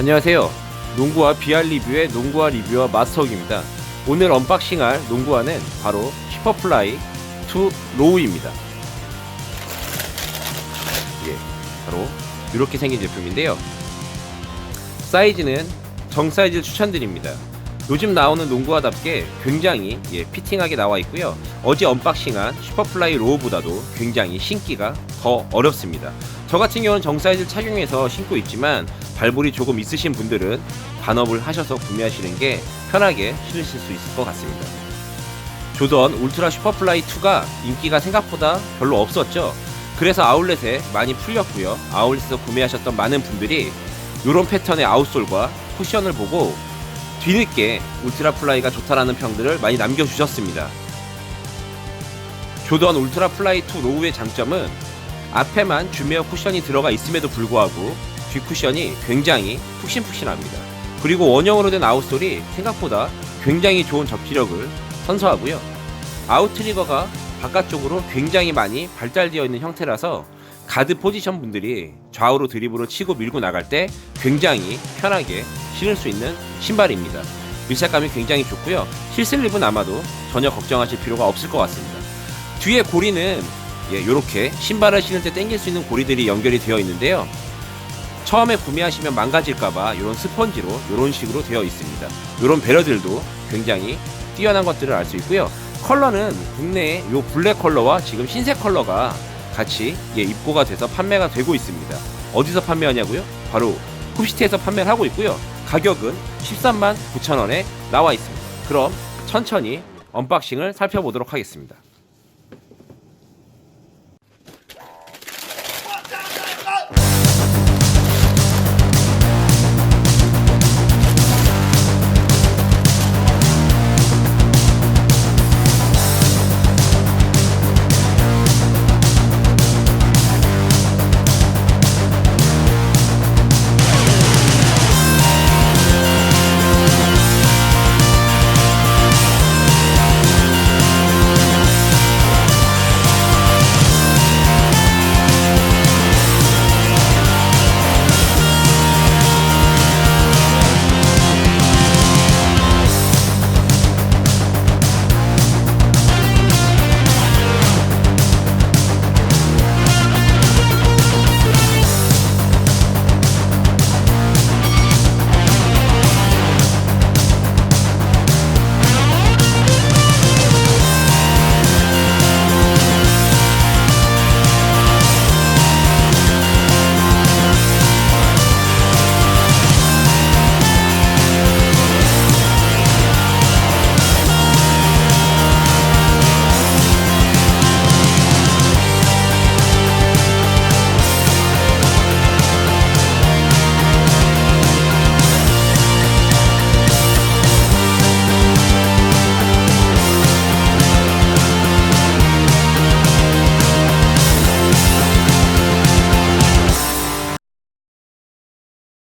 안녕하세요. 농구와 비알 리뷰의 농구와 리뷰와 마스터욱입니다. 오늘 언박싱할 농구화는 바로 슈퍼플라이 2 로우입니다. 예, 바로 이렇게 생긴 제품인데요. 사이즈는 정 사이즈 추천드립니다. 요즘 나오는 농구화답게 굉장히 예, 피팅하게 나와 있고요. 어제 언박싱한 슈퍼플라이 로우보다도 굉장히 신기가 더 어렵습니다. 저 같은 경우는 정 사이즈를 착용해서 신고 있지만 발볼이 조금 있으신 분들은 반업을 하셔서 구매하시는 게 편하게 신으실 수 있을 것 같습니다. 조던 울트라 슈퍼플라이 2가 인기가 생각보다 별로 없었죠. 그래서 아울렛에 많이 풀렸고요. 아울렛에서 구매하셨던 많은 분들이 이런 패턴의 아웃솔과 쿠션을 보고 뒤늦게 울트라 플라이가 좋다라는 평들을 많이 남겨주셨습니다. 조던 울트라 플라이 2 로우의 장점은 앞에만 주메어 쿠션이 들어가 있음에도 불구하고 뒤 쿠션이 굉장히 푹신푹신합니다. 그리고 원형으로 된 아웃솔이 생각보다 굉장히 좋은 접지력을 선사하고요. 아웃 트리거가 바깥쪽으로 굉장히 많이 발달되어 있는 형태라서 가드 포지션 분들이 좌우로 드리블을 치고 밀고 나갈 때 굉장히 편하게 신을 수 있는 신발입니다. 밀착감이 굉장히 좋고요. 힐슬립은 아마도 전혀 걱정하실 필요가 없을 것 같습니다. 뒤에 고리는 예, 이렇게 신발을 신을 때 당길 수 있는 고리들이 연결이 되어 있는데요. 처음에 구매하시면 망가질까봐 이런 스펀지로 이런 식으로 되어 있습니다. 이런 배려들도 굉장히 뛰어난 것들을 알 수 있고요. 컬러는 국내에 이 블랙 컬러와 지금 흰색 컬러가 같이 예, 입고가 돼서 판매가 되고 있습니다. 어디서 판매하냐고요? 바로 쿱시티에서 판매를 하고 있고요. 가격은 13만 9천 원에 나와 있습니다. 그럼 천천히 언박싱을 살펴보도록 하겠습니다.